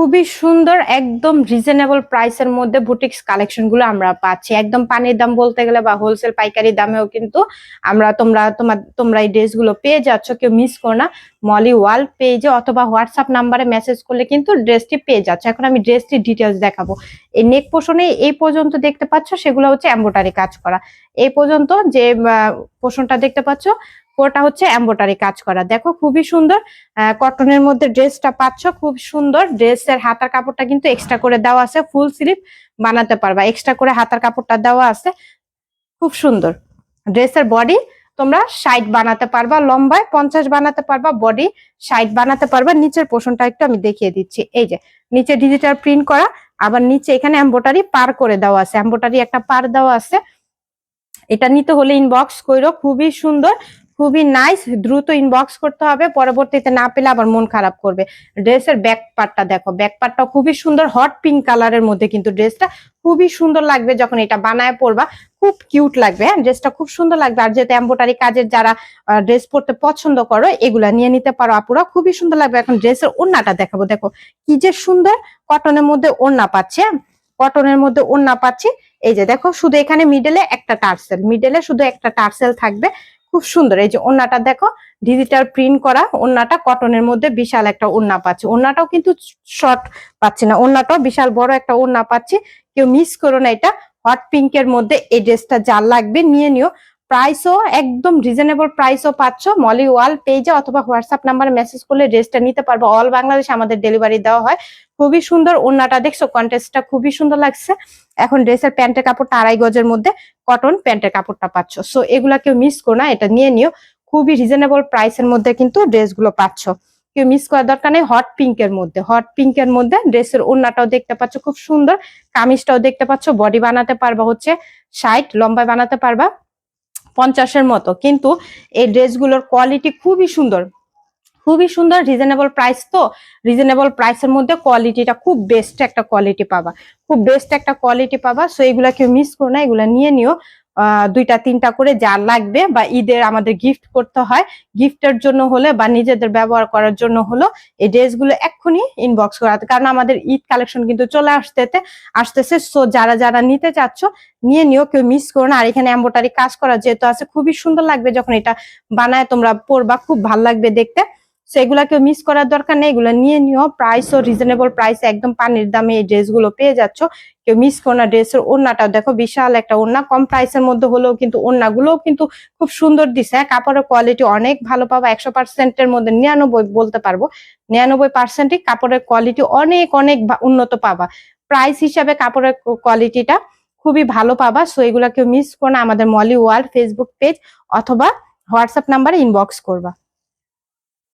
খুবই সুন্দর, একদম রিজনেবল প্রাইসের মধ্যে বুটিক্স কালেকশনগুলো আমরা পাচ্ছি। একদম পানির দাম বলতে গেলে বা হোলসেল পাইকারি দামেও কিন্তু আমরা তোমরা, তোমার, তোমরা এই ড্রেসগুলো পেয়ে যাচ্ছ, কেউ মিস করো না। মলি ওয়াল পেজে অথবা হোয়াটসঅ্যাপ নাম্বারে মেসেজ করলে কিন্তু ড্রেসটি পেয়ে যাচ্ছ। এখন আমি ড্রেসটি ডিটেলস দেখাবো। এই নেক পোষণে এই পর্যন্ত দেখতে পাচ্ছ, সেগুলো হচ্ছে এম্বোটারি কাজ করা। এই পর্যন্ত যে পোষণটা দেখতে পাচ্ছ ওটা হচ্ছে এম্বোটারি কাজ করা। দেখো খুবই সুন্দর কটনের মধ্যে ড্রেসটা পাচ্ছ, খুব সুন্দর। ড্রেসের হাতার কাপড়টা কিন্তু এক্সট্রা করে দেওয়া আছে ফুল স্লিভ বানাতে পারবা। এক্সট্রা করে হাতার কাপড়টা দেওয়া আছে, খুব সুন্দর। ড্রেসের বডি তোমরা সাইড বানাতে পারবা, লম্বায় পঞ্চাশ বানাতে পারবা বডি সাইড বানাতে পারবা। নিচের পোষণটা একটু আমি দেখিয়ে দিচ্ছি। এই যে, নিচে ডিজিটাল প্রিন্ট করা, আবার নিচে এখানে এম্বোটারি পার করে দেওয়া আছে। এম্বোটারি একটা পার দেওয়া আছে। এটা নিতে হলে ইনবক্স করো খুবই সুন্দর। খুবই নাইস দ্রুত ইনবক্স করতে হবে, পরবর্তীতে না পেলে আবার মন খারাপ করবে। ড্রেসের ব্যাক পার্টটা দেখো ব্যাক পার্টটা খুবই সুন্দর হট পিঙ্ক কালারের মধ্যে কিন্তু ড্রেসটা খুবই সুন্দর লাগবে যখন এটা বানায় পরবা, খুব কিউট লাগবে হ্যাঁ? ড্রেসটা খুব সুন্দর লাগবে। আর যেহেতু এম্বোটারি কাজের যারা ড্রেস পরতে পছন্দ করো, এগুলা নিয়ে নিতে পারো আপুরা, খুবই সুন্দর লাগবে। এখন ড্রেসের ওড়নাটা দেখাবো, দেখো কি যে সুন্দর কটনের মধ্যে ওড়না পাচ্ছে কটনের মধ্যে ওড়না পাচ্ছি, এই যে দেখো শুধু এখানে মিডলে একটা টার্সেল মিডলে শুধু একটা টার্সেল থাকবে খুব সুন্দর। এই যে ওন্নাটা দেখো ডিজিটাল প্রিন্ট করা ওন্নাটা কটনের মধ্যে বিশাল একটা ওন্না পাচ্ছে। ওন্নাটাও কিন্তু শর্ট পাচ্ছে না। ওন্নাটাও বিশাল বড় একটা ওন্না পাচ্ছে। কেউ মিস করো না এটা। হট পিঙ্কের মধ্যে এই ড্রেসটা যার লাগবে, নিয়ে নিও। প্রাইসও একদম রিজনেবল প্রাইসও পাচ্ছ। মলি ওয়াল পেজে অথবা হোয়াটসঅ্যাপ নাম্বারে মেসেজ করলে ড্রেসটা নিতে পারব। অল বাংলাদেশ আমাদের ডেলিভারি দেওয়া হয়। খুবই সুন্দর ওন্নাটা দেখছ? কন্টেস্টটা খুবই সুন্দর লাগছে। এখন ড্রেসের প্যান্টের কাপড়টা আড়াই গজের মধ্যে কটন প্যান্টের কাপড়টা পাচ্ছ। সো এগুলা কেউ মিস করো না, এটা নিয়ে নিও। খুবই রিজনেবল প্রাইসের মধ্যে কিন্তু ড্রেসগুলো পাচ্ছ। কেউ মিস করার দরকার নেই হট পিঙ্কের মধ্যে। হট পিঙ্কের মধ্যে ড্রেসের ওড়নাটাও দেখতে পাচ্ছ, খুব সুন্দর। কামিজটাও দেখতে পাচ্ছ বডি বানাতে পারবা হচ্ছে ষাট, লম্বায় বানাতে পারবা। পঞ্চাশের মতো। কিন্তু এই ড্রেসগুলোর কোয়ালিটি খুবই সুন্দর। খুবই সুন্দর রিজনেবল প্রাইস তো। রিজনেবল প্রাইসের মধ্যে কোয়ালিটিটা খুব বেস্ট একটা কোয়ালিটি পাবা। খুব বেস্ট একটা কোয়ালিটি পাবা। সো এগুলা কেউ মিস করো না, এগুলা নিয়ে নিও। দুইটা, তিনটা করে যা লাগবে বা ঈদের আমাদের গিফট করতে হয়। গিফটের জন্য হলে বা নিজেদের ব্যবহার করার জন্য হলো এই ড্রেসগুলো এক্ষুনি ইনবক্স করাতে কারণ আমাদের ঈদ কালেকশন কিন্তু চলে আসতেতে, আসতেছে। সো যারা যারা নিতে চাচ্ছ, নিয়ে নিও, কেউ মিস করো না। আর এখানে এম্বোটারি কাজ করা যেহেতু আছে, খুবই সুন্দর লাগবে যখন এটা বানায় তোমরা পরবা, খুব ভালো লাগবে দেখতে। সেগুলা কেউ মিস করার দরকার নেই, এগুলো নিয়ে নিও। প্রাইস ও রিজনেবল প্রাইস একদম পানির দামে এই ড্রেসগুলো পেয়ে যাচ্ছ। কেউ মিস করো না ড্রেসের ওড়নাটাও। দেখো বিশাল একটা ওড়না, কম প্রাইসের মধ্যে হলেও কিন্তু ওড়নাগুলোও কিন্তু খুব সুন্দর দিছে। হ্যাঁ কাপড়ের কোয়ালিটি অনেক ভালো পাবো, একশো পার্সেন্টের মধ্যে নিরানব্বই বলতে পারব। নিরানব্বই পার্সেন্টই কাপড়ের কোয়ালিটি অনেক অনেক উন্নত পাবা। প্রাইস হিসাবে কাপড়ের কোয়ালিটিটা খুবই ভালো পাবা। সো এগুলা কেউ মিস করো না। আমাদের মলি ওয়ার্ল্ড ফেসবুক পেজ অথবা হোয়াটসঅ্যাপ নাম্বারে ইনবক্স করবা।